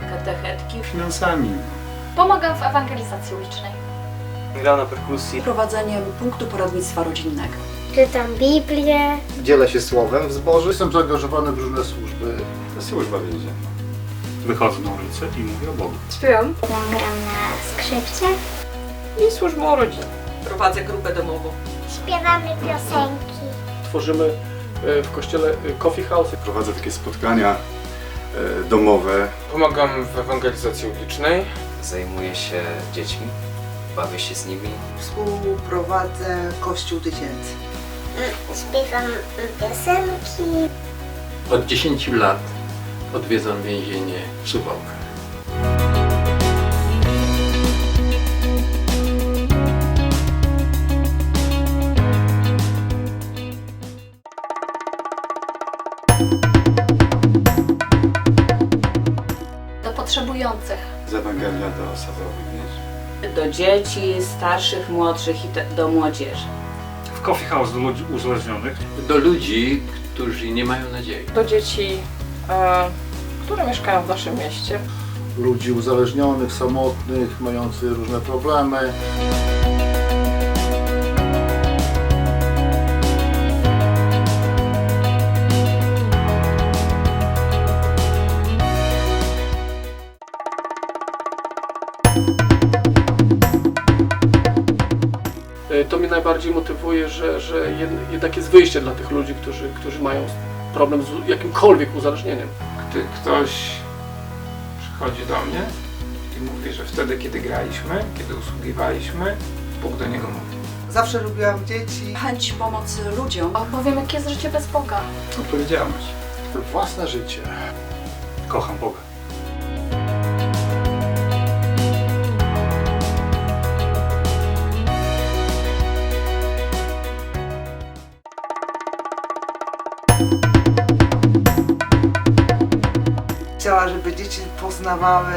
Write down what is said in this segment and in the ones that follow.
katechetki. Finansami. Pomagam w ewangelizacji ulicznej. Gra na perkusji. prowadzeniem punktu poradnictwa rodzinnego. Czytam Biblię. Dzielę się słowem w zborze. Jestem zaangażowany w różne służby. Służba więzienna. Wychodzę na ulicę i mówię o Bogu. Śpiewam Gram na skrzypce. i służbę o rodzinie. Prowadzę grupę domową. Śpiewamy piosenki. Tworzymy e, w kościele e, coffee house. Prowadzę takie spotkania domowe. Pomagam w ewangelizacji ulicznej. Zajmuję się dziećmi, bawię się z nimi. Współprowadzę kościół tysięcy. Śpiewam piosenki. Od 10 lat odwiedzam więzienie w Suwałkach. Potrzebujących. Z Ewangelia do Osadowych Więźniów. Do dzieci, starszych, młodszych i do młodzieży. W coffee house do ludzi uzależnionych. Do ludzi, którzy nie mają nadziei. Do dzieci, e, które mieszkają w naszym mieście. Ludzi uzależnionych, samotnych, mających różne problemy. To mnie najbardziej motywuje, że, że jed- jednak jest wyjście dla tych ludzi, którzy, którzy mają problem z jakimkolwiek uzależnieniem. Gdy ktoś przychodzi do mnie i mówi, że wtedy, kiedy graliśmy, kiedy usługiwaliśmy, Bóg do niego mówi. Zawsze lubiłam dzieci. Chęć pomocy ludziom. Opowiem, jakie jest życie bez Boga. Odpowiedzialność. Własne życie. Kocham Boga. Chciała, żeby dzieci poznawały,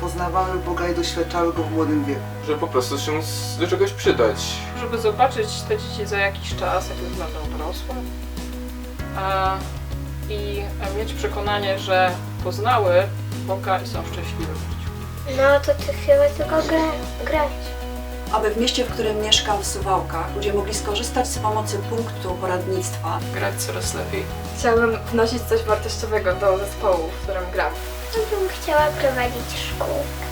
poznawały Boga i doświadczały Go w młodym wieku. Że po prostu się z- do czegoś przydać. Żeby zobaczyć te dzieci za jakiś czas, jak już będą dorosłe. E, I e, mieć przekonanie, że poznały Boga i są szczęśliwe w życiu. No to ty chyba tylko gra, grać. Aby w mieście, w którym mieszkam w Suwałkach, ludzie mogli skorzystać z pomocy punktu poradnictwa. Grać coraz lepiej. Chciałabym wnosić coś wartościowego do zespołu, w którym gram. Ja bym chciała prowadzić szkółkę.